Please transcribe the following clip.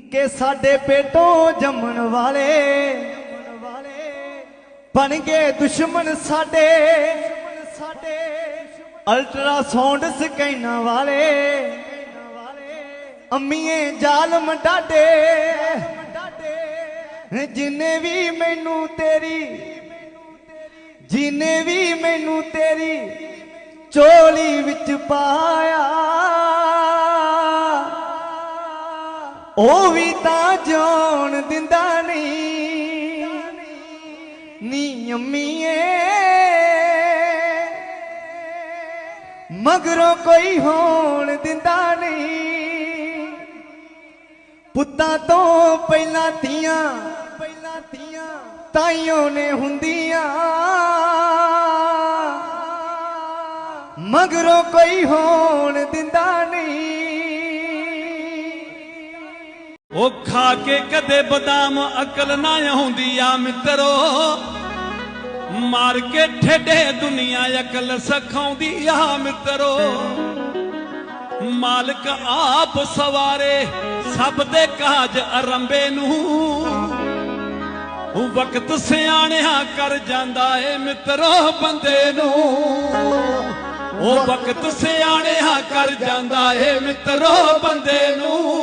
ਕਿ ਸਾਡੇ ਪੇਟੋਂ ਜੰਮਣ ਵਾਲੇ ਬਣ ਗਏ ਦੁਸ਼ਮਣ ਸਾਡੇ। ਸਾਡੇ ਅਲਟਰਾਸਾਊਂਡ ਸਕੈਨਾਂ ਵਾਲੇ ਅੰਮੀਏ ਜ਼ਾਲਮ ਡਾਡੇ ਜਿਨੇ ਵੀ ਮੈਨੂੰ ਤੇਰੀ, ਜਿਨੇ ਵੀ ਮੈਨੂੰ ਤੇਰੀ ਚੋਲੀ ਵਿੱਚ ਪਾਇਆ ਉਹ ਵੀ ਤਾਂ ਜਾਣ ਦਿੰਦਾ ਨਹੀਂ। ਨੀ ਅੰਮੀਏ। ਮਗਰੋਂ ਕੋਈ ਹੋਣ ਦਿੰਦਾ ਨਹੀਂ। ਪੁੱਤਾਂ ਤੋਂ ਪਹਿਲਾਂ ਧੀਆਂ ਪਹਿਲਾਂ ਧੀਆਂ ਤਾਈਓ ਨੇ ਹੁੰਦੀਆਂ। ਮਗਰੋਂ ਕੋਈ ਹੋਣ ਦਿੰਦਾ ਉਹ ਖਾ ਕੇ ਕਦੇ ਬਦਾਮ ਅਕਲ ਨਾ ਆਉਂਦੀ ਆ ਮਿੱਤਰੋ। ਮਾਰ ਕੇ ਠੇਡੇ ਦੁਨੀਆ ਅਕਲ ਸਖਾਉਂਦੀ ਆ ਮਿੱਤਰੋ। ਮਾਲਕ ਆਪ ਸਵਾਰੇ, ਸਭ ਦੇ ਕਾਜ ਅਰੰਬੇ ਨੂੰ। ਉਹ ਵਕਤ ਸਿਆਣਿਆ ਕਰ ਜਾਂਦਾ ਏ ਮਿੱਤਰੋ ਬੰਦੇ ਨੂੰ। ਉਹ ਵਕਤ ਸਿਆਣਿਆ ਕਰ ਜਾਂਦਾ ਏ ਮਿੱਤਰੋ ਬੰਦੇ ਨੂੰ।